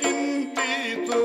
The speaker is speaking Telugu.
చింతితో